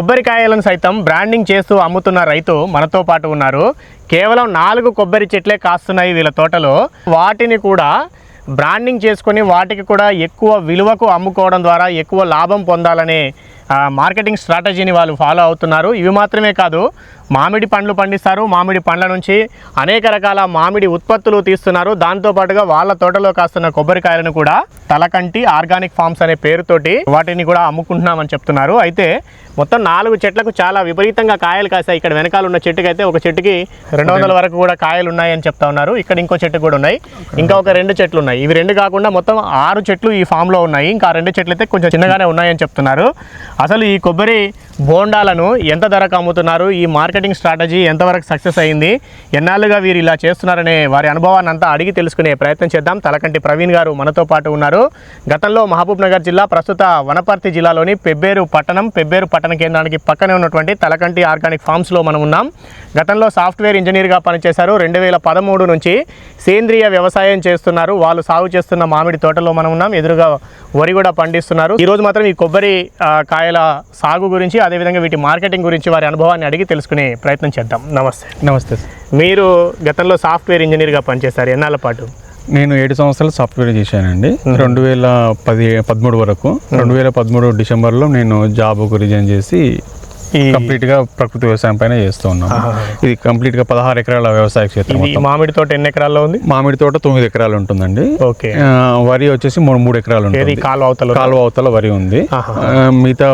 కొబ్బరికాయలను సైతం బ్రాండింగ్ చేస్తూ అమ్ముతున్న రైతు మనతో పాటు ఉన్నారు. కేవలం నాలుగు కొబ్బరి చెట్లే కాస్తున్నాయి వీళ్ళ తోటలో. వాటిని కూడా బ్రాండింగ్ చేసుకొని వాటికి కూడా ఎక్కువ విలువకు అమ్ముకోవడం ద్వారా ఎక్కువ లాభం పొందాలనే మార్కెటింగ్ స్ట్రాటజీని వాళ్ళు ఫాలో అవుతున్నారు. ఇవి మాత్రమే కాదు మామిడి పండ్లు పండిస్తారు. మామిడి పండ్ల నుంచి అనేక రకాల మామిడి ఉత్పత్తులు తీస్తున్నారు. దాంతోపాటుగా వాళ్ళ తోటలో కాస్తున్న కొబ్బరికాయలను కూడా తలకంటి ఆర్గానిక్ ఫార్మ్స్ అనే పేరుతోటి వాటిని కూడా అమ్ముకుంటున్నామని చెప్తున్నారు. అయితే మొత్తం నాలుగు చెట్లకు చాలా విపరీతంగా కాయలు కాసాయి. ఇక్కడ వెనకాల ఉన్న చెట్టుకి అయితే ఒక చెట్టుకి రెండు వందల వరకు కూడా కాయలు ఉన్నాయని చెప్తా ఉన్నారు. ఇక్కడ ఇంకో చెట్టు కూడా ఉన్నాయి. ఇంకా ఒక రెండు చెట్లు ఉన్నాయి. ఇవి రెండు కాకుండా మొత్తం ఆరు చెట్లు ఈ ఫామ్లో ఉన్నాయి. ఇంకా రెండు చెట్లు అయితే కొంచెం చిన్నగానే ఉన్నాయని చెప్తున్నారు. అసలు ఈ కొబ్బరి బోండాలను ఎంత ధరకు అమ్ముతున్నారు ఈ మార్కెటింగ్ స్ట్రాటజీ ఎంతవరకు సక్సెస్ అయింది? ఎన్నాళ్ళుగా వీరు ఇలా చేస్తున్నారనే వారి అనుభవాన్ని అంతా అడిగి తెలుసుకునే ప్రయత్నం చేద్దాం. తలకంటి ప్రవీణ్ గారు మనతో పాటు ఉన్నారు. గతంలో మహబూబ్ నగర్ జిల్లా ప్రస్తుత వనపర్తి జిల్లాలోని పెబ్బేరు పట్టణం పెబ్బేరు పట్టణ కేంద్రానికి పక్కనే ఉన్నటువంటి తలకంటి ఆర్గానిక్ ఫామ్స్లో మనం ఉన్నాం. గతంలో సాఫ్ట్వేర్ ఇంజనీర్గా పనిచేశారు. రెండు వేల పదమూడు నుంచి సేంద్రియ వ్యవసాయం చేస్తున్నారు. వాళ్ళు సాగు చేస్తున్న మామిడి తోటలో మనం ఉన్నాం. ఎదురుగా వరి కూడా పండిస్తున్నారు. ఈ రోజు మాత్రం ఈ కొబ్బరి కాయ కాయల సాగు గురించి అదేవిధంగా వీటి మార్కెటింగ్ గురించి వారి అనుభవాన్ని అడిగి తెలుసుకునే ప్రయత్నం చేద్దాం. నమస్తే. నమస్తే మీరు గతంలో సాఫ్ట్వేర్ ఇంజనీర్గా పనిచేశారు ఎన్నాళ్ళ పాటు? నేను ఏడు సంవత్సరాలు సాఫ్ట్వేర్ చేశానండి. రెండు వేల పది పదమూడు వరకు. రెండు వేల పదమూడు డిసెంబర్లో నేను జాబ్ రిజైన్ చేసి కంప్లీట్గా ప్రకృతి వ్యవసాయం పైన చేస్తూ ఉన్నాను ఇది కంప్లీట్గా పదహారు ఎకరాల వ్యవసాయ క్షేత్రం మామిడి తోట ఎన్ని ఎకరాల్లో ఉంది? మామిడి తోట తొమ్మిది ఎకరాలు ఉంటుందండి. ఓకే. వరి వచ్చేసి మూడు మూడు ఎకరాలు ఉంటుంది. కాలు అవతల కాలువ అవతల వరి ఉంది. మిగతా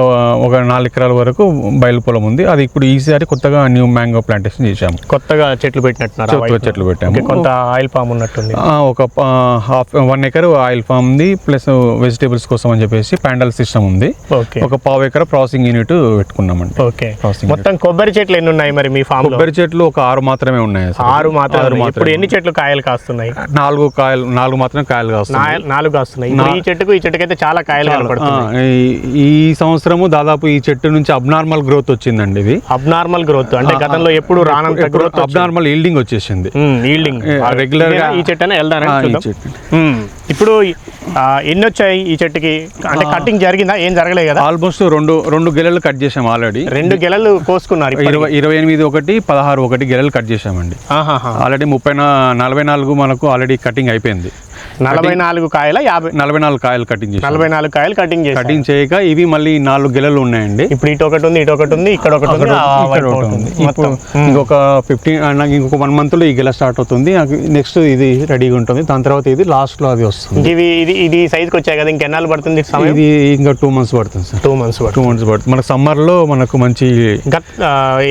ఒక నాలుగు ఎకరాల వరకు బయలు పొలం ఉంది. అది ఇప్పుడు ఈసారి కొత్తగా న్యూ మ్యాంగో ప్లాంటేషన్ చేశాము. కొత్తగా చెట్లు వైపు. చెట్లు పెట్టాము. కొంత ఆయిల్ పామ్ ఉన్నట్టుంది. ఒక half one acre oil farm ఉంది. ప్లస్ వెజిటేబుల్స్ కోసం అని చెప్పేసి ప్యాండల్ సిస్టమ్ ఉంది. ఓకే. ఒక పావు ఎకర్ ప్రాసెసింగ్ యూనిట్ పెట్టుకున్నామండి. ఓకే. మొత్తం కొబ్బరి చెట్లు ఎన్ని ఉన్నాయి మరి మీ ఫామ్ కొబ్బరి చెట్లు ఒక ఆరు మాత్రమే ఉన్నాయి. ఆరు మాత్రం. ఇప్పుడు ఎన్ని చెట్లు కాయలు కాస్తున్నాయి? నాలుగు కాయలు నాలుగు మాత్రమే కాయలు కాస్తున్నాయి. నాలుగు కాస్తున్నాయి. ఈ చెట్టుకు ఈ చెట్టుకి అయితే చాలా కాయలు కనపడుతున్నాయి. ఈ- సంవత్సరము దాదాపు ఈ చెట్టు నుంచి అబ్నార్మల్ గ్రోత్ వచ్చిందండి ఇది. Abnormal growth. అంటే గతంలో ఎప్పుడు రానంత గ్రోత్ అబ్నార్మల్ ఈల్డింగ్ వచ్చేసింది. ఈల్డింగ్. regular గా- ఈ చెట్టు అయినా ఆ, ఇప్పుడు ఎన్ని వచ్చాయి ఈ చెట్టుకి? అంటే కటింగ్ జరిగిందా? ఏం జరగలేదు కదా? ఆల్మోస్ట్ రెండు రెండు గెలలు కట్ చేసాం ఆల్రెడీ. రెండు గెలలు కోసుకున్నారు. ఇరవై ఇరవై ఎనిమిది ఒకటి పదహారు ఒకటి గెలలు కట్ చేసామండి. ఆల్రెడీ ముప్పై నలభై నాలుగు మనకు ఆల్రెడీ కటింగ్ అయిపోయింది. నలభై నాలుగు కాయల యాభై నలభై నాలుగు కాయలు కటింగ్ చేసాం నలభై నాలుగు కాయలు కటింగ్ చేశారు. కటింగ్ చేయక ఇవి మళ్ళీ నాలుగు గెలలు ఉన్నాయండి. ఇప్పుడు ఇటు ఒకటి ఉంది ఇటు ఒకటి ఉంది ఇక్కడ ఒకటి ఉంది ఇక్కడ ఒకటి ఉంది. ఇప్పుడు ఇంకొక ఫిఫ్టీన్ ఇంకొక వన్ మంత్లో ఈ గెల స్టార్ట్ అవుతుంది. నెక్స్ట్ ఇది రెడీగా ఉంటుంది. దాని తర్వాత ఇది లాస్ట్లో అది వస్తుంది. ఇవి ఇది ఇది సైజ్కి వచ్చాయి కదా ఇంకెన్నాళ్ళు పడుతుంది ఇది ఇంకా టూ మంత్స్ పడుతుంది sir. Two months two months పడుతుంది. మనకు సమ్మర్లో మనకు మంచి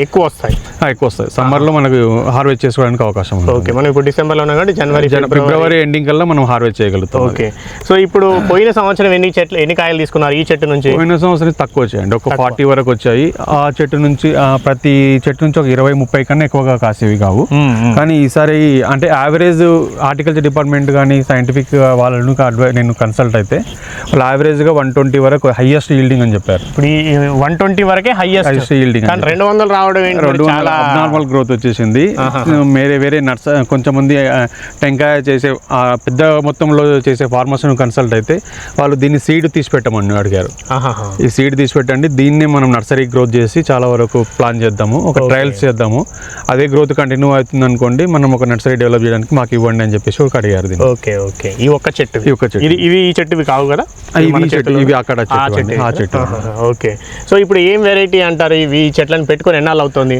ఎక్కువ వస్తాయి. ఎక్కువ వస్తాయి. సమ్మర్లో మనకు హార్వెస్ట్ చేసుకోవడానికి అవకాశం ఓకే మనం ఇప్పుడు డిసెంబర్లో ఉన్నాం కాబట్టి జనవరి జన- ఫిబ్రవరి ఎండింగ్ కల్లా మనం హార్వెస్ట్ చేయగలుగుతాం. ఓకే సో ఇప్పుడు పోయిన సంవత్సరం ఎన్ని చెట్లు ఎన్ని కాయలు తీసుకున్నారు ఈ చెట్టు నుంచి? పోయిన సంవత్సరం తక్కువ వచ్చాయండి. ఒక ఫార్టీ వరకు వచ్చాయి. ఆ చెట్టు నుంచి ప్రతి చెట్టు నుంచి ఒక ఇరవై ముప్పై కన్నా ఎక్కువగా కాసేవి కావు. మ్మ్, మ్మ్. కానీ ఈసారి అంటే యావరేజ్ హార్టికల్చర్ డిపార్ట్మెంట్ కానీ సైంటిఫిక్ వాళ్ళను నేను కన్సల్ట్ అయితే వాళ్ళు యావరేజ్గా వన్ ట్వంటీ వరకు హైయెస్ట్ ఈల్డింగ్ అని చెప్పారు. ఇప్పుడు ఈ వన్ ట్వంటీ వరకే హైయెస్ట్ ఈల్డింగ్ రెండు వందలు రావడం రెండు చాలా అబ్నార్మల్ గ్రోత్ వచ్చేసింది. వేరే వేరే నర్స కొంచెం మంది టెంకాయ చేసే పెద్ద మొత్తంలో చేసే ఫార్మర్స్ కన్సల్ట్ అయితే వాళ్ళు దీన్ని సీడ్ తీసి పెట్టమని అడిగారు. ఈ సీడ్ తీసి పెట్టండి దీన్ని మనం నర్సరీ గ్రోత్ చేసి చాలా వరకు ప్లాన్ చేద్దాము ఒక ట్రయల్స్ చేద్దాము. అదే గ్రోత్ కంటిన్యూ అవుతుంది అనుకోండి మనం ఒక నర్సరీ డెవలప్ చేయడానికి మాకు ఇవ్వండి అని చెప్పేసి ఒక అడిగారు దీన్ని. ఓకే ఓకే ఈ ఒక్క చెట్టు. ఈ ఒక్క చెట్టు. ఇది ఇవి ఈ చెట్టువి కావు కదా? ఇవి చెట్టు, ఇవి అక్కడ ఆ చెట్టు ఆ ఓకే సో ఇప్పుడు ఏం వెరైటీ అంటారు? ఇవి చెట్లను పెట్టుకొని ఎన్నాళ్ళు అవుతుంది?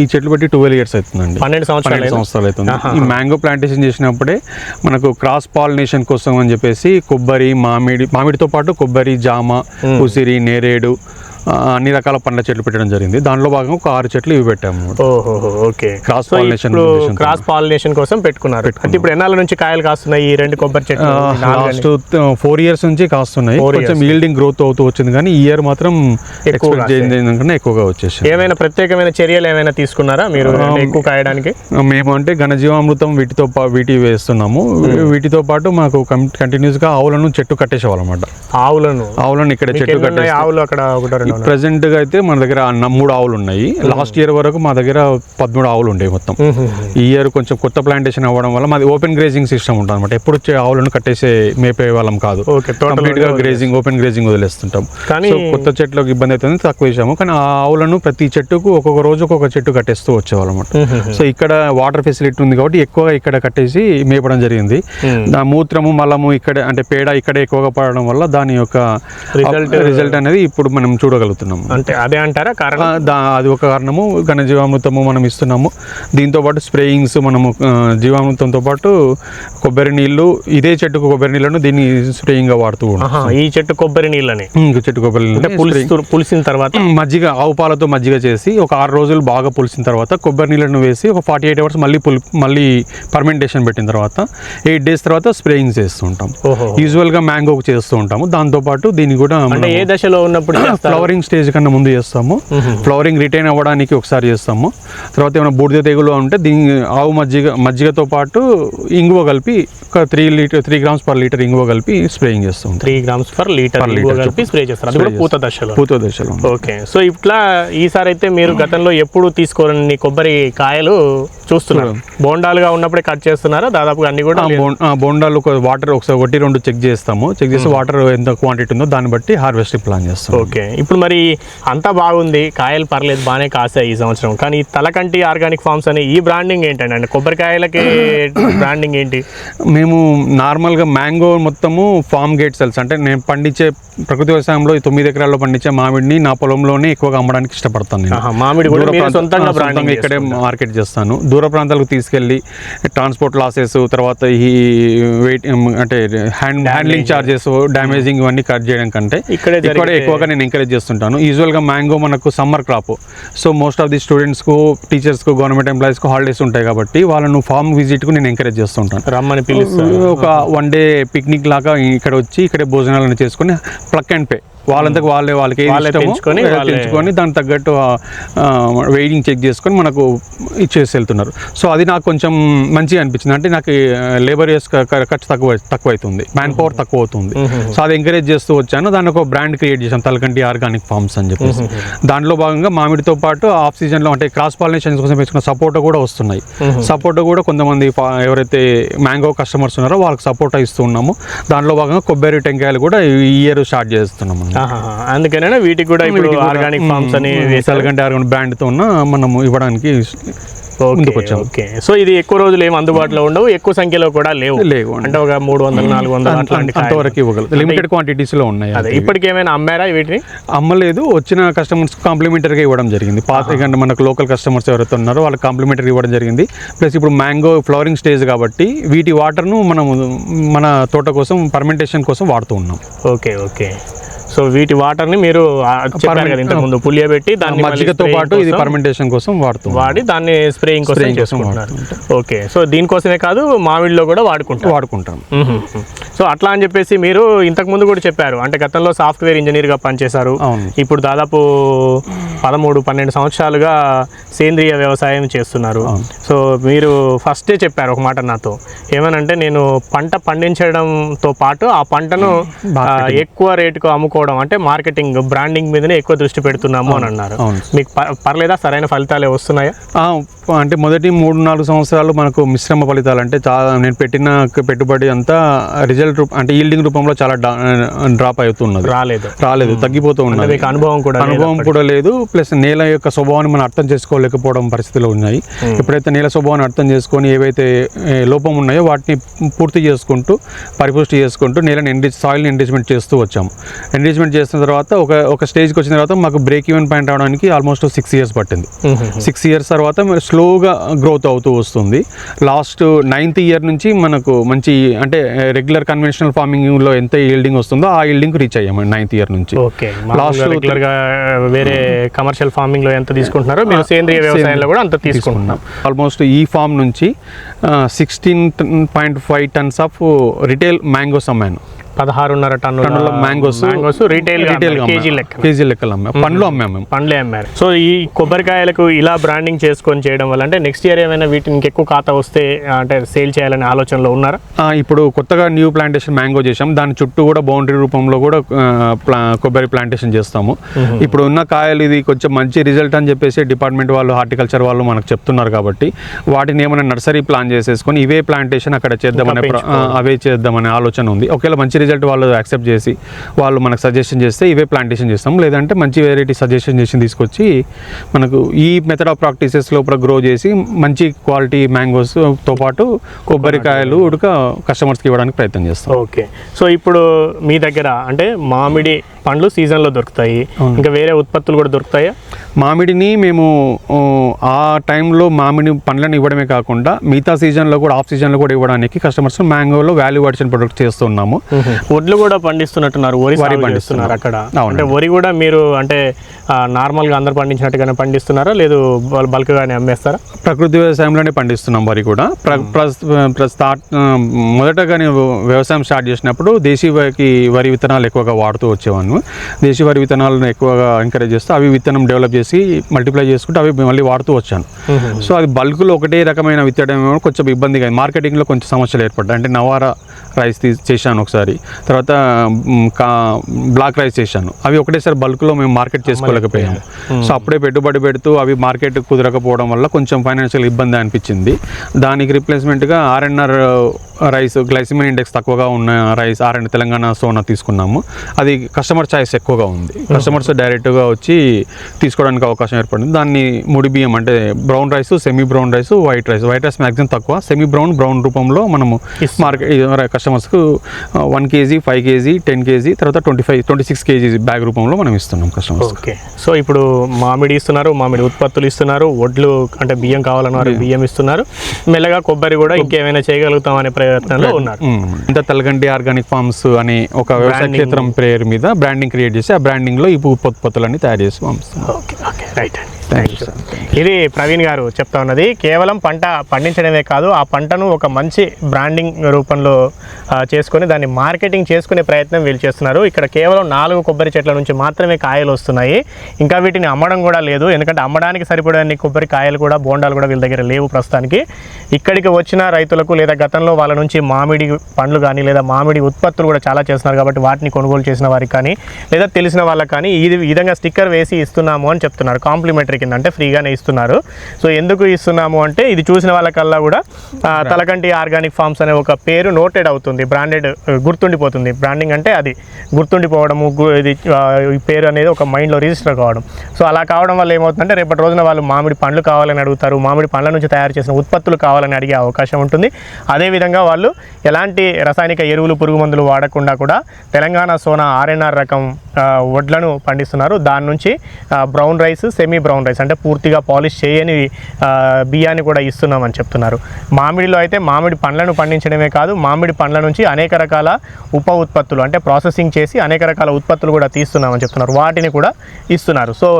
ఈ చెట్లు బట్టి ట్వెల్వ్ ఇయర్స్ అవుతుందండి. పన్నెండు సంవత్సరాలు సంవత్సరాలు అవుతుంది. ఈ మ్యాంగో ప్లాంటేషన్ చేసినప్పుడే మనకు క్రాస్ పాలినేషన్ కోసం అని చెప్పేసి కొబ్బరి మామిడి మామిడితో పాటు కొబ్బరి జామ ఉసిరి నేరేడు అన్ని రకాల పండ్ల చెట్లు పెట్టడం జరిగింది. దాంట్లో భాగంగా ఒక ఆరు చెట్లు ఇవి పెట్టాము. ఓహో okay. Cross pollination cross pollination కోసం పెట్టుకున్నారు. అంటే ఇప్పుడు ఎన్నాళ్ళ నుంచి కాయలు కాస్తున్నాయి? ఈ రెండు కొబ్బరి చెట్లు? లాస్ట్ ఫోర్ ఇయర్స్ నుంచి కాస్తున్నాయి. కొంచెం ఈల్డింగ్ గ్రోత్ అవుతూ వచ్చింది కానీ ఈ ఇయర్ మాత్రం ఎక్స్పెక్ట్ చేయించిన ఎక్కువగా వచ్చేసింది. ఏమైనా ప్రత్యేకమైన చర్యలు ఏమైనా తీసుకున్నారా మీరు? ఎక్కువ కాయడానికి? మేము అంటే ఘనజీవామృతం వీటితో వీటి వేస్తున్నాము. వీటితో పాటు మాకు కంటిన్యూస్గా ఆవులను చెట్టు కట్టేసేవాళ్ళం అనమాట ఆవులను? ఆవులను ఇక్కడ చెట్టు కట్టేసి ఆవులు అక్కడ ఒకటో రెండు ప్రెసెంట్గా అయితే మన దగ్గర మూడు ఆవులు ఉన్నాయి. లాస్ట్ ఇయర్ వరకు మా దగ్గర పదమూడు ఆవులు ఉండేవి మొత్తం. ఈ ఇయర్ కొంచెం కొత్త ప్లాంటేషన్ అవ్వడం వల్ల మాది ఓపెన్ గ్రేజింగ్ సిస్టమ్ ఉంటుంది అనమాట ఎప్పుడు వచ్చే ఆవులను కట్టేసే మేపే వాళ్ళం కాదు. ఓకే తోటలో కంప్లీట్గా గ్రేజింగ్ ఓపెన్ గ్రేజింగ్ వదిలేస్తుంటాం. కానీ కొత్త చెట్లకు ఇబ్బంది అవుతుంది తక్కువ వేసాము. కానీ ఆ ఆవులను ప్రతి చెట్టుకు ఒక్కొక్క రోజు ఒక్కొక్క చెట్టు కట్టేస్తూ వచ్చేవాళ్ళం అనమాట సో ఇక్కడ వాటర్ ఫెసిలిటీ ఉంది కాబట్టి ఎక్కువగా ఇక్కడ కట్టేసి మేపడం జరిగింది. దా మూత్రము మలము ఇక్కడ అంటే పేడ ఇక్కడ ఎక్కువగా పడడం వల్ల దాని యొక్క రిజల్ట్ అనేది ఇప్పుడు మనం చూడగలుగుతున్నాం అంటే అదే అంటారా? కారణం? అది ఒక కారణము. ఘనజీవామృతము మనం ఇస్తున్నాము. దీంతో పాటు స్ప్రేయింగ్స్ మనము జీవామృతంతో పాటు కొబ్బరి నీళ్ళు ఇదే చెట్టుకు కొబ్బరి నీళ్ళను దీన్ని స్ప్రేయింగ్గా వాడుతూ ఉంటాం ఈ చెట్టు కొబ్బరి నీళ్ళని. ఇంక చెట్టు కొబ్బరి నీళ్ళు పులుసు పులిసిన తర్వాత? మజ్జిగ ఆవు పాలతో మజ్జిగ చేసి ఒక ఆరు రోజులు బాగా పులిసిన తర్వాత కొబ్బరి నీళ్ళను వేసి ఒక ఫార్టీ ఎయిట్ అవర్స్ మళ్ళీ పులి మళ్ళీ పర్మెంటేషన్ పెట్టిన తర్వాత ఎయిట్ డేస్ తర్వాత స్ప్రేయింగ్ చేస్తూ ఉంటాం. ఓహో. యూజువల్గా మ్యాంగోకి చేస్తూ ఉంటాము. దాంతో పాటు దీన్ని కూడా అంటే ఏ దశలో ఉన్నప్పుడు? ఫ్లవరింగ్ స్టేజ్ కన్నా ముందు చేస్తాము. ఫ్లవరింగ్ రిటైన్ అవ్వడానికి ఒకసారి చేస్తాము. తర్వాత ఏమైనా బూడిద తెగులు ఉంటే దీని ఆవు మజ్జిగ మజ్జిగతో పాటు ఇంగువ కలిపి ఒక three litre three grams per litre ఇంగువ కలిపి స్ప్రేయింగ్ చేస్తాం. త్రీ గ్రామ్స్ పర్ లీటర్ ఇంగువ కలిపి స్ప్రే చేస్తారు. అది కూడా పూత దశలో. పూత దశలో. ఓకే. సో ఇట్లా ఈసారి అయితే మీరు గతంలో ఎప్పుడు తీసుకోరని కొబ్బరి కాయలు చూస్తున్నారు. బోండాలుగా ఉన్నప్పుడే కట్ చేస్తున్నారా? దాదాపుగా అన్ని కూడా బోండాలు ఒక వాటర్ ఒకసారి ఒకటి రెండు చెక్ చేస్తాము. చెక్ చేసి వాటర్ ఎంత క్వాంటిటీ ఉందో దాన్ని బట్టి హార్వెస్టింగ్ ప్లాన్ చేస్తాం ఓకే. ఇప్పుడు మరి అంతా బాగుంది. కాయలు పర్లేదు బాగానే కాసాయి ఈ సంవత్సరం. కానీ తలకంటి ఆర్గానిక్ ఫార్మ్స్ అనే ఈ బ్రాండింగ్ ఏంటండి? అంటే కొబ్బరికాయలకి బ్రాండింగ్ ఏంటి? మేము నార్మల్గా మ్యాంగో మొత్తము ఫామ్ గేట్ సెల్స్ అంటే నేను పండించే ప్రకృతి వ్యవసాయంలో ఈ తొమ్మిది ఎకరాల్లో పండించే మామిడిని నా పొలంలోనే ఎక్కువగా అమ్మడానికి ఇష్టపడతాను నేను. మామిడి కూడా సొంతంగా ఇక్కడే మార్కెట్ చేస్తాను. దూర ప్రాంతాలకు తీసుకెళ్ళి ట్రాన్స్పోర్ట్ లాసెస్ తర్వాత ఈ వెయిట్ అంటే హ్యాండ్ హ్యాండ్లింగ్ చార్జెస్ డ్యామేజింగ్ ఇవన్నీ కట్ చేయడం కంటే ఇక్కడే ఎక్కువగా నేను ఎంకరేజ్ చేస్తుంటాను. యూజువల్గా మ్యాంగో మనకు summer crop so most of the స్టూడెంట్స్కు టీచర్స్కు గవర్నమెంట్ ఎంప్లాయీస్కు హాలిడేస్ ఉంటాయి కాబట్టి వాళ్ళను ఫామ్ విజిట్కు నేను ఎంకరేజ్ చేస్తుంటాను. రమ్మని పిలుస్తారు. ఒక వన్ డే పిక్నిక్ లాగా ఇక్కడ వచ్చి ఇక్కడే భోజనాలను చేసుకొని ప్లక్ అండ్ పే వాళ్ళంతకు వాళ్ళే వాళ్ళకి వాళ్ళే- తెంచుకొని దానికి తగ్గట్టు వెయిటింగ్ చెక్ చేసుకొని మనకు ఇచ్చేసి వెళ్తున్నారు సో అది నాకు కొంచెం మంచిగా అనిపించింది. అంటే నాకు లేబర్ ఖర్చు తక్కువ తక్కువ అవుతుంది మ్యాన్ పవర్ తక్కువ అవుతుంది సో అది ఎంకరేజ్ చేస్తూ వచ్చాను. దాన్ని ఒక బ్రాండ్ క్రియేట్ చేశాను. తలకంటి ఆర్గానిక్ ఫార్మ్స్ అని చెప్పేసి. దాంట్లో భాగంగా మామిడితో పాటు ఆఫ్ సీజన్లో అంటే క్రాస్ పాలినేషన్ కోసం పెంచుకున్న సపోర్ట్ కూడా వస్తున్నాయి. సపోర్ట్ కూడా కొంతమంది ఎవరైతే మ్యాంగో కస్టమర్స్ ఉన్నారో వాళ్ళకి సపోర్ట్ ఇస్తూ ఉన్నాము. దాంట్లో భాగంగా కొబ్బరి టెంకాయలు కూడా ఈ ఇయర్ స్టార్ట్ చేస్తున్నాము. అందుకనే వీటికి కూడా ఇప్పుడు ఆర్గానిక్ ఫార్మ్స్ అని తలకంటి ఆర్గానిక్ బ్రాండ్తో ఉన్న మనము ఇవ్వడానికి ముందుకు వచ్చాము ఓకే. సో ఇది ఎక్కువ రోజులు ఏం అందుబాటులో ఉండవు ఎక్కువ సంఖ్యలో కూడా లేవు. లేవు అంటే ఒక మూడు వందలు నాలుగు వందలు అట్లాంటి. అంతవరకు ఇవ్వగలదు లిమిటెడ్ క్వాంటిటీస్లో ఉన్నాయి అదే ఇప్పటికి ఏమైనా అమ్మారా వీటిని? అమ్మలేదు వచ్చిన కస్టమర్స్ కాంప్లిమెంటరీగా ఇవ్వడం జరిగింది. పాత ఎందుకంటే మనకు లోకల్ కస్టమర్స్ ఎవరైతే ఉన్నారో వాళ్ళకి కాంప్లిమెంటరీ ఇవ్వడం జరిగింది. ప్లస్ ఇప్పుడు మ్యాంగో ఫ్లవరింగ్ స్టేజ్ కాబట్టి వీటి వాటర్ను మనము మన తోట కోసం పర్మెంటేషన్ కోసం వాడుతూ ఉన్నాం. Okay okay. సో వీటి వాటర్ని మీరు చెప్పారు కదా ఇంతకు ముందు పులియబెట్టి దాన్ని మజ్జిగతో పాటు ఇది కోసం పర్మెంటేషన్ కోసం వాడుతూ వాడి దాన్ని స్ప్రేయింగ్ కోసం చేసుకుంటున్నారు. ఓకే సో దీనికోసమే కాదు మామిడిలో కూడా వాడుకుంటాం. మ్మ్. సో అట్లా అని చెప్పేసి మీరు ఇంతకు ముందు కూడా చెప్పారు అంటే గతంలో సాఫ్ట్వేర్ ఇంజనీర్గా పనిచేశారు. అవును. ఇప్పుడు దాదాపు పదమూడు పన్నెండు సంవత్సరాలుగా సేంద్రియ వ్యవసాయం చేస్తున్నారు. సో మీరు ఫస్టే చెప్పారు ఒక మాట నాతో. ఏమనంటే నేను పంట పండించడంతో పాటు ఆ పంటను ఎక్కువ రేటుకు అమ్ముకోవడం అంటే మార్కెటింగ్ బ్రాండింగ్ మీదనే ఎక్కువ దృష్టి పెడుతున్నాము అని అన్నారు. మీకు పర్లేదా? సరైన ఫలితాలే వస్తున్నాయా? అంటే మొదటి మూడు నాలుగు సంవత్సరాలు మనకు మిశ్రమ ఫలితాలు అంటే చాలా నేను పెట్టిన పెట్టుబడి అంతా రిజల్ట్ రూప అంటే ఈల్డింగ్ రూపంలో చాలా డ్రాప్ అవుతున్నది రాలేదు. రాలేదు తగ్గిపోతూ ఉన్నది. మీకు అనుభవం కూడా అనుభవం. కూడా లేదు ప్లస్ నేల యొక్క స్వభావాన్ని మనం అర్థం చేసుకోలేకపోవడం పరిస్థితులు ఉన్నాయి. ఎప్పుడైతే నేల స్వభావాన్ని అర్థం చేసుకొని ఏవైతే లోపం ఉన్నాయో వాటిని పూర్తి చేసుకుంటూ పరిపుష్టి చేసుకుంటూ నేలని ఎండేజ్ సాయిల్ని ఎండేజ్మెంట్ చేస్తూ వచ్చాము. ఎండేజ్మెంట్ చేసిన తర్వాత ఒక ఒక స్టేజ్కి వచ్చిన తర్వాత మాకు బ్రేక్ ఈవెన్ పాయింట్ అవడానికి ఆల్మోస్ట్ సిక్స్ ఇయర్స్ పట్టింది. మ్మ్. సిక్స్ ఇయర్స్ తర్వాత స్లోగా గ్రోత్ అవుతూ వస్తుంది. లాస్ట్ నైన్త్ ఇయర్ నుంచి మనకు మంచి అంటే రెగ్యులర్ కన్వెన్షనల్ ఫార్మింగ్లో ఎంత ఈల్డింగ్ వస్తుందో ఆ ఈల్డింగ్ రీచ్ అయ్యాము నైన్త్ ఇయర్ నుంచి. ఓకే Last రెగ్యులర్గా వేరే కమర్షియల్ ఫార్మింగ్లో ఎంత తీసుకుంటున్నారో మీరు సేంద్రియ వ్యవసాయంలో కూడా అంత తీసుకుంటున్నాం. ఆల్మోస్ట్ ఈ ఫామ్ నుంచి sixteen point five tons of retail mangoes అమ్మాను పదహారున్నర టన్నుల mangoes mangoes retail retail kg లెక్క కేజీ లెక్కలు అమ్మాం పండ్లు అమ్మాము మేము పండ్లే అమ్మారు. సో ఈ కొబ్బరికాయలకు ఇలా బ్రాండింగ్ చేసుకొని చేయడం వల్ల అంటే నెక్స్ట్ ఇయర్ ఏమైనా వీటిని ఇంకెక్కువ ఖాతా వస్తే అంటే సేల్ చేయాలనే ఆలోచనలో ఉన్నారా? ఇప్పుడు కొత్తగా న్యూ ప్లాంటేషన్ మ్యాంగో చేసాం దాని చుట్టూ కూడా బౌండరీ రూపంలో కూడా కొబ్బరి ప్లాంటేషన్ చేస్తాము. ఇప్పుడు ఉన్న కాయలు ఇది కొంచెం మంచి రిజల్ట్ అని చెప్పేసి డిపార్ట్మెంట్ వాళ్ళు హార్టికల్చర్ వాళ్ళు మనకు చెప్తున్నారు కాబట్టి వాటిని ఏమైనా నర్సరీ ప్లాన్ చేసేసుకొని ఇవే ప్లాంటేషన్ అక్కడ చేద్దామనే అవే చేద్దామనే ఆలోచన ఉంది. ఒకవేళ మంచి రిజల్ట్ వాళ్ళు యాక్సెప్ట్ చేసి వాళ్ళు మనకు సజెషన్ చేస్తే ఇవే ప్లాంటేషన్ చేస్తాం. లేదంటే మంచి వెరైటీ సజెషన్ చేసి తీసుకొచ్చి మనకు ఈ మెథడ్ ఆఫ్ ప్రాక్టీసెస్ లోపల గ్రో చేసి మంచి క్వాలిటీ మ్యాంగోస్తో పాటు కొబ్బరికాయలు ఉడక కస్టమర్స్కి ఇవ్వడానికి ప్రయత్నం చేస్తాం. ఓకే. సో ఇప్పుడు మీ దగ్గర అంటే మామిడి పండ్లు సీజన్లో దొరుకుతాయి. ఇంకా వేరే ఉత్పత్తులు కూడా దొరుకుతాయా? మామిడిని మేము ఆ, టైంలో మామిడి పండ్లను ఇవ్వడమే కాకుండా మిగతా సీజన్లో కూడా ఆఫ్ సీజన్లో కూడా ఇవ్వడానికి కస్టమర్స్ మ్యాంగోలో వాల్యూ అడిషన్ ప్రొడక్ట్ చేస్తున్నాము వడ్లు కూడా పండిస్తున్నట్టున్నారు వరి వరి పండిస్తున్నారు. అక్కడ. అంటే వరి కూడా మీరు అంటే నార్మల్గా అందరు పండించినట్టుగానే పండిస్తున్నారా? లేదు బల్- బల్క్గానే అమ్మేస్తారా? ప్రకృతి వ్యవసాయంలోనే పండిస్తున్నాం వరి కూడా. ప్ర ప్రస్- ప్ర- స్టార్ట్ ఆ, మొదటగా నేను వ్యవసాయం స్టార్ట్ చేసినప్పుడు దేశీ వరికి వరి విత్తనాలు ఎక్కువగా వాడుతూ వచ్చేవాను దేశీ వరి విత్తనాలను ఎక్కువగా ఎంకరేజ్ చేస్తూ అవి విత్తనం డెవలప్ చేసి మల్టిప్లై చేసుకుంటూ అవి మళ్ళీ వాడుతూ వచ్చాను. సో అది బల్క్లో ఒకటే రకమైన విత్తడం కొంచెం ఇబ్బందిగా మార్కెటింగ్లో కొంచెం సమస్యలు ఏర్పడ్డాయి. అంటే నవారా రైస్ తీసి చేశాను ఒకసారి. తర్వాత బ్లాక్ రైస్ చేశాను. అవి ఒకటేసారి బల్క్లో మేము మార్కెట్ చేసుకోలేకపోయాము. సో అప్పుడే పెట్టుబడి పెడుతూ అవి మార్కెట్ కుదరకపోవడం వల్ల కొంచెం ఫైనాన్షియల్ ఇబ్బంది అనిపించింది. దానికి రిప్లేస్మెంట్గా ఆర్ఎన్ఆర్ రైస్ గ్లైసిమిన్ ఇండెక్స్ తక్కువగా ఉన్న రైస్ ఆర్ఎన్ తెలంగాణ సోనా తీసుకున్నాము. అది కస్టమర్ చాయిస్ ఎక్కువగా ఉంది. కస్టమర్స్ డైరెక్ట్గా వచ్చి తీసుకోవడానికి అవకాశం ఏర్పడింది. దాన్ని ముడి బియ్యం అంటే brown rice semi brown rice white rice white rice maximum తక్కువ. సెమీ బ్రౌన్ బ్రౌన్ రూపంలో మనము market కస్టమర్స్కు one kg five kg ten kg తర్వాత twenty five twenty six kg bag రూపంలో మనం ఇస్తున్నాం కస్టమర్స్ ఓకే. సో ఇప్పుడు మామిడి ఇస్తున్నారు మామిడి ఉత్పత్తులు ఇస్తున్నారు వడ్లు అంటే బియ్యం కావాలన్నారు బియ్యం ఇస్తున్నారు. మెల్లగా కొబ్బరి కూడా ఇంకేమైనా చేయగలుగుతాం అనే ప్రయత్నంలో ఉన్నారు. ఇంత తలగంటి ఆర్గానిక్ ఫార్మ్స్ అనే ఒక వ్యవసాయ క్షేత్రం పేరు మీద బ్రాండింగ్ క్రియేట్ చేసి ఆ బ్రాండింగ్లో ఈ ఉత్పత్తులన్నీ తయారు చేసి పంపిస్తున్నాం ఓకే ఓకే రైట్ అండి. ఇది ప్రవీణ్ గారు చెప్తా ఉన్నది. కేవలం పంట పండించడమే కాదు ఆ పంటను ఒక మంచి బ్రాండింగ్ రూపంలో చేసుకొని దాన్ని మార్కెటింగ్ చేసుకునే ప్రయత్నం వీళ్ళు చేస్తున్నారు. ఇక్కడ కేవలం నాలుగు కొబ్బరి చెట్ల నుంచి మాత్రమే కాయలు వస్తున్నాయి. ఇంకా వీటిని అమ్మడం కూడా లేదు. ఎందుకంటే అమ్మడానికి సరిపడని కొబ్బరి కాయలు కూడా బోండాలు కూడా వీళ్ళ దగ్గర లేవు ప్రస్తుతానికి. ఇక్కడికి వచ్చిన రైతులకు లేదా గతంలో వాళ్ళ నుంచి మామిడి పండ్లు కానీ లేదా మామిడి ఉత్పత్తులు కూడా చాలా చేస్తున్నారు కాబట్టి వాటిని కొనుగోలు చేసిన వారికి కానీ లేదా తెలిసిన వాళ్ళకి కానీ ఈ విధంగా స్టిక్కర్ వేసి ఇస్తున్నాము అని చెప్తున్నారు. కాంప్లిమెంటరీ కింద అంటే ఫ్రీగానే ఇస్తున్నారు. సో ఎందుకు ఇస్తున్నాము అంటే ఇది చూసిన వాళ్ళకల్లా కూడా తలకంటి ఆర్గానిక్ ఫార్మ్స్ అనే ఒక పేరు నోటెడ్ అవుతుంది బ్రాండెడ్ గుర్తుండిపోతుంది. బ్రాండింగ్ అంటే అది గుర్తుండిపోవడము ఇది ఈ పేరు అనేది ఒక మైండ్లో రిజిస్టర్ కావడం. సో అలా కావడం వల్ల ఏమవుతుందంటే రేపటి రోజున వాళ్ళు మామిడి పండ్లు కావాలని అడుగుతారు మామిడి పండ్ల నుంచి తయారు చేసిన ఉత్పత్తులు కావాలని అడిగే అవకాశం ఉంటుంది. అదేవిధంగా వాళ్ళు ఎలాంటి రసాయనిక ఎరువులు పురుగు మందులు వాడకుండా కూడా తెలంగాణ సోనా ఆర్ఎన్ఆర్ రకం వడ్లను పండిస్తున్నారు. దాని నుంచి brown rice semi brown rice అంటే పూర్తిగా పాలిష్ చేయని బియ్యాన్ని కూడా ఇస్తున్నామని చెప్తున్నారు. మామిడిలో అయితే మామిడి పండ్లను పండించడమే కాదు మామిడి పండ్ల నుంచి అనేక రకాల ఉప ఉత్పత్తులు అంటే ప్రాసెసింగ్ చేసి అనేక రకాల ఉత్పత్తులు కూడా తీస్తున్నామని చెప్తున్నారు. వాటిని కూడా ఇస్తున్నారు. సో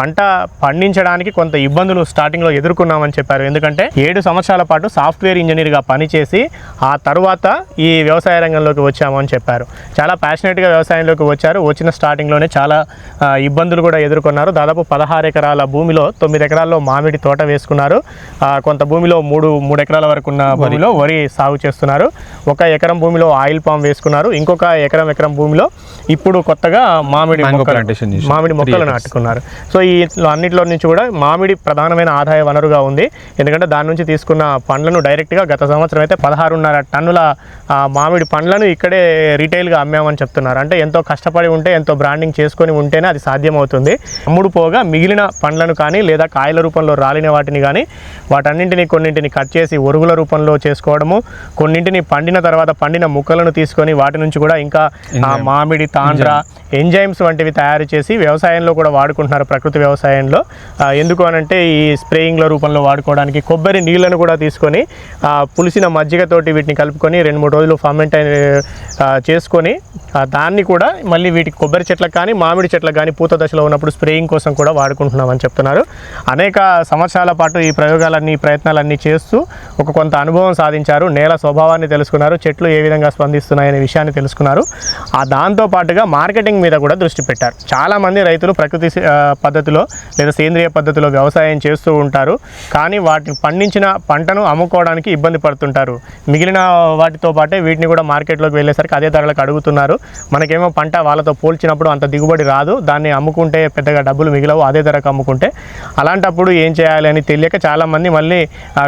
పంట పండించడానికి కొంత ఇబ్బందులు స్టార్టింగ్లో ఎదుర్కొన్నామని చెప్పారు. ఎందుకంటే ఏడు సంవత్సరాల పాటు సాఫ్ట్వేర్ ఇంజనీర్గా పనిచేసి ఆ తర్వాత ఈ వ్యవసాయ రంగంలోకి వచ్చామని చెప్పారు. చాలా ప్యాషనెట్గా వ్యవసాయంలోకి వచ్చారు. వచ్చిన స్టార్టింగ్లోనే చాలా ఇబ్బందులు కూడా ఎదుర్కొన్నారు. దాదాపు పదహారు ఎకరాల భూమిలో తొమ్మిది ఎకరాల్లో మామిడి తోట వేసుకున్నారు. కొంత భూమిలో మూడు మూడు ఎకరాల వరకు ఉన్న భూమిలో వరి సాగు చేస్తున్నారు. ఒక ఎకరం భూమిలో ఆయిల్ పామ్ వేసుకున్నారు. ఇంకొక ఎకరం ఎకరం భూమిలో ఇప్పుడు కొత్తగా మామిడి. మామిడి మొక్కలు. నాటుకున్నారు. సో ఈ అన్నింటిలో నుంచి కూడా మామిడి ప్రధానమైన ఆదాయ వనరుగా ఉంది. ఎందుకంటే దాని నుంచి తీసుకున్న పండ్లను డైరెక్ట్గా గత సంవత్సరం అయితే పదహారున్నర టన్నుల మామిడి పండ్లను ఇక్కడే రీటైల్గా అమ్మామని చెప్తున్నారు. అంటే ఎంతో కష్టపడి ఉంటే ఎంతో బ్రాండింగ్ చేసుకొని ఉంటేనే అది సాధ్యమవుతుంది. అమ్ముడు పోగా మిగిలిన పండ్లను కానీ లేదా కాయల రూపంలో రాలిన వాటిని కానీ వాటన్నింటిని కొన్నింటిని కట్ చేసి ఒరుగుల రూపంలో చేసుకోవడము కొన్నింటిని పండిన తర్వాత పండిన ముక్కలను తీసుకొని వాటి నుంచి కూడా ఇంకా మామిడి తాండ్ర ఎంజైమ్స్ వంటివి తయారు చేసి వ్యవసాయంలో కూడా వాడుకుంటున్నారు ప్రకృతి వ్యవసాయంలో. ఎందుకు అనంటే ఈ స్ప్రేయింగ్ల రూపంలో వాడుకోవడానికి కొబ్బరి నీళ్ళను కూడా తీసుకొని పులిసిన మజ్జిగతోటి వీటిని కలుపుకొని రెండు మూడు రోజులు ఫర్మెంట్ చేసుకొని దాన్ని కూడా మళ్ళీ వీటికి కొబ్బరి చెట్లకు కానీ మామిడి చెట్లకు కానీ పూత దశలో ఉన్నప్పుడు స్ప్రేయింగ్ కోసం కూడా వాడుకుంటున్నామని చెప్తున్నారు. అనేక సంవత్సరాల పాటు ఈ ప్రయోగాలన్నీ ప్రయత్నాలన్నీ చేస్తూ ఒక కొంత అనుభవం సాధించారు. నేల స్వభావాన్ని తెలుసుకున్నారు. చెట్లు ఏ విధంగా స్పందిస్తున్నాయనే విషయాన్ని తెలుసుకున్నారు. ఆ దాంతో పాటుగా మార్కెటింగ్ మీద కూడా దృష్టి పెట్టారు. చాలామంది రైతులు ప్రకృతి పద్ధతి పద్ధతిలో లేదా సేంద్రియ పద్ధతిలో వ్యవసాయం చేస్తూ ఉంటారు. కానీ వాటిని పండించిన పంటను అమ్ముకోవడానికి ఇబ్బంది పడుతుంటారు. మిగిలిన వాటితో పాటే వీటిని కూడా మార్కెట్లోకి వెళ్ళేసరికి అదే ధరలకు అడుగుతున్నారు. మనకేమో పంట వాళ్ళతో పోల్చినప్పుడు అంత దిగుబడి రాదు. దాన్ని అమ్ముకుంటే పెద్దగా డబ్బులు మిగిలవు అదే ధరకు అమ్ముకుంటే. అలాంటప్పుడు ఏం చేయాలి అని తెలియక చాలామంది మళ్ళీ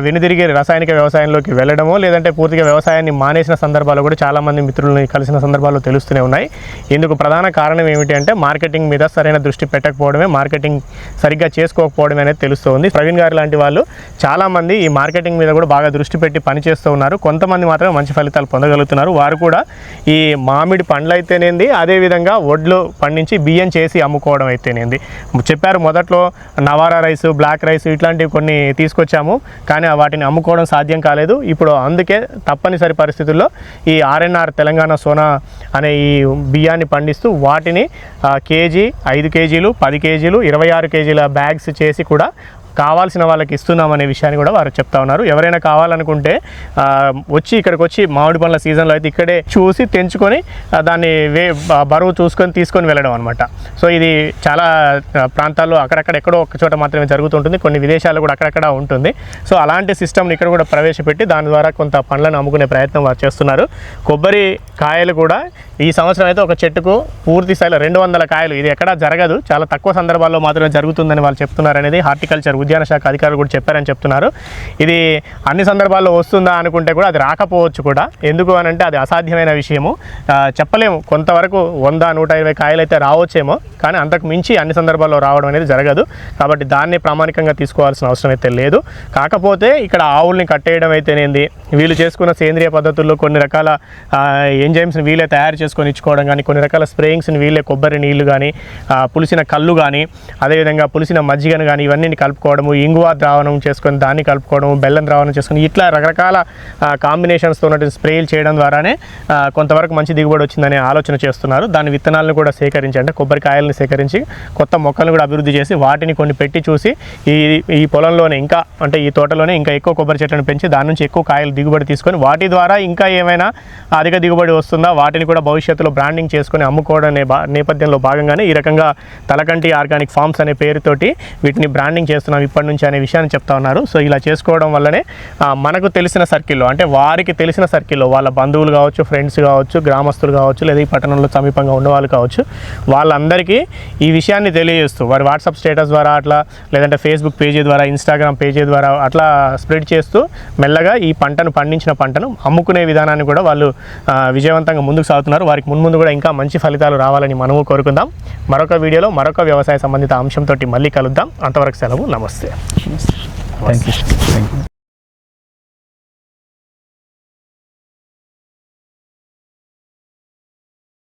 వెనుదిరిగి రసాయనిక వ్యవసాయంలోకి వెళ్ళడమో లేదంటే పూర్తిగా వ్యవసాయాన్ని మానేసిన సందర్భాలు కూడా చాలామంది మిత్రులని కలిసిన సందర్భాలు తెలుస్తూనే ఉన్నాయి. ఇందుకు ప్రధాన కారణం ఏమిటి అంటే మార్కెటింగ్ మీద సరైన దృష్టి పెట్టకపోవడమే మార్కెటింగ్ సరిగ్గా చేసుకోకపోవడం అనేది తెలుస్తుంది. ప్రవీణ్ గారు లాంటి వాళ్ళు చాలామంది ఈ మార్కెటింగ్ మీద కూడా బాగా దృష్టి పెట్టి పనిచేస్తూ ఉన్నారు. కొంతమంది మాత్రమే మంచి ఫలితాలు పొందగలుగుతున్నారు. వారు కూడా ఈ మామిడి పండ్లు అయితేనేంది అదేవిధంగా వడ్లు పండించి బియ్యం చేసి అమ్ముకోవడం అయితేనేంది. చెప్పారు మొదట్లో నవారా రైస్ బ్లాక్ రైస్ ఇట్లాంటివి కొన్ని తీసుకొచ్చాము కానీ వాటిని అమ్ముకోవడం సాధ్యం కాలేదు. ఇప్పుడు అందుకే తప్పనిసరి పరిస్థితుల్లో ఈ ఆర్ఎన్ఆర్ తెలంగాణ సోనా అనే ఈ బియ్యాన్ని పండిస్తూ వాటిని కేజీ ఐదు కేజీలు పది కేజీలు ఇరవై ఆరు కేజీల బ్యాగ్స్ చేసి కూడా కావాల్సిన వాళ్ళకి ఇస్తున్నామనే విషయాన్ని కూడా వారు చెప్తా ఉన్నారు. ఎవరైనా కావాలనుకుంటే వచ్చి ఇక్కడికి వచ్చి మామిడి పండ్ల సీజన్లో అయితే ఇక్కడే చూసి తెంచుకొని దాన్ని వే బరువు చూసుకొని తీసుకొని వెళ్ళడం అనమాట సో ఇది చాలా ప్రాంతాల్లో అక్కడక్కడ ఎక్కడో ఒక చోట మాత్రమే జరుగుతుంటుంది. కొన్ని విదేశాల్లో కూడా అక్కడక్కడ ఉంటుంది. సో అలాంటి సిస్టమ్ని ఇక్కడ కూడా ప్రవేశపెట్టి దాని ద్వారా కొంత పండ్లను అమ్ముకునే ప్రయత్నం వారు చేస్తున్నారు. కొబ్బరి కాయలు కూడా ఈ సంవత్సరం అయితే ఒక చెట్టుకు పూర్తి స్థాయిలో రెండు వందల కాయలు. ఇది ఎక్కడా జరగదు. చాలా తక్కువ సందర్భాల్లో మాత్రమే జరుగుతుందని వాళ్ళు చెప్తున్నారు అనేది హార్టికల్చర్ ఉద్యాన శాఖ అధికారులు కూడా చెప్పారని చెప్తున్నారు. ఇది అన్ని సందర్భాల్లో వస్తుందా అనుకుంటే కూడా అది రాకపోవచ్చు కూడా. ఎందుకు అని అంటే అది అసాధ్యమైన విషయము. చెప్పలేము. కొంతవరకు వంద నూట ఇరవై కాయలు అయితే రావచ్చేమో. కానీ అంతకు మించి అన్ని సందర్భాల్లో రావడం అనేది జరగదు. కాబట్టి దాన్ని ప్రామాణికంగా తీసుకోవాల్సిన అవసరం అయితే లేదు. కాకపోతే ఇక్కడ ఆవుల్ని కట్టేయడం అయితేనేది? వీళ్ళు చేసుకున్న సేంద్రియ పద్ధతుల్లో కొన్ని రకాల ఎంజైమ్స్ని వీళ్ళే తయారు చేసుకొని ఇచ్చుకోవడం కానీ కొన్ని రకాల స్ప్రేయింగ్స్ని వీళ్ళే కొబ్బరి నీళ్ళు కానీ పులిసిన కళ్ళు కానీ అదేవిధంగా పులిసిన మజ్జిగను కానీ ఇవన్నీ కలుపుకోవడము ఇంగువ ద్రావణం చేసుకొని దాన్ని కలుపుకోవడము బెల్లం ద్రావణం చేసుకొని ఇట్లా రకరకాల కాంబినేషన్స్తో ఉన్నటువంటి స్ప్రేలు చేయడం ద్వారానే కొంతవరకు మంచి దిగుబడి వచ్చిందనే ఆలోచన చేస్తున్నారు. దాని విత్తనాలను కూడా సేకరించి అంటే కొబ్బరికాయలను సేకరించి కొత్త మొక్కలను కూడా అభివృద్ధి చేసి వాటిని కొన్ని పెట్టి చూసి ఈ ఈ పొలంలోనే ఇంకా అంటే ఈ తోటలోనే ఇంకా ఎక్కువ కొబ్బరి చెట్లను పెంచి దాని నుంచి ఎక్కువ కాయలు దిగుబడి తీసుకొని వాటి ద్వారా ఇంకా ఏమైనా అధిక దిగుబడి వస్తుందా వాటిని కూడా భవిష్యత్తులో బ్రాండింగ్ చేసుకొని అమ్ముకోవడం అనే నేపథ్యంలో భాగంగానే ఈ రకంగా తలకంటి ఆర్గానిక్ ఫార్మ్స్ అనే పేరుతోటి వీటిని బ్రాండింగ్ చేస్తున్నాం ఇప్పటి నుంచి అనే విషయాన్ని చెప్తా ఉన్నారు. సో ఇలా చేసుకోవడం వల్లనే మనకు తెలిసిన సర్కిల్లో అంటే వారికి తెలిసిన సర్కిల్లో వాళ్ళ బంధువులు కావచ్చు ఫ్రెండ్స్ కావచ్చు గ్రామస్తులు కావచ్చు లేదా ఈ పట్టణంలో సమీపంగా ఉన్నవాళ్ళు కావచ్చు వాళ్ళందరికీ ఈ విషయాన్ని తెలియజేస్తూ వారి వాట్సాప్ స్టేటస్ ద్వారా అట్లా లేదంటే ఫేస్బుక్ పేజీ ద్వారా ఇన్స్టాగ్రామ్ పేజీ ద్వారా అట్లా స్ప్రెడ్ చేస్తూ మెల్లగా ఈ పంటను పండించిన పంటను అమ్ముకునే విధానాన్ని కూడా వాళ్ళు విజయవంతంగా ముందుకు సాగుతున్నారు. వారికి మున్ముందు కూడా ఇంకా మంచి ఫలితాలు రావాలని మనము కోరుకుందాం. మరొక వీడియోలో మరొక వ్యవసాయ సంబంధిత అంశంతో మళ్ళీ కలుద్దాం. అంతవరకు సెలవు. నమస్తే. Thank you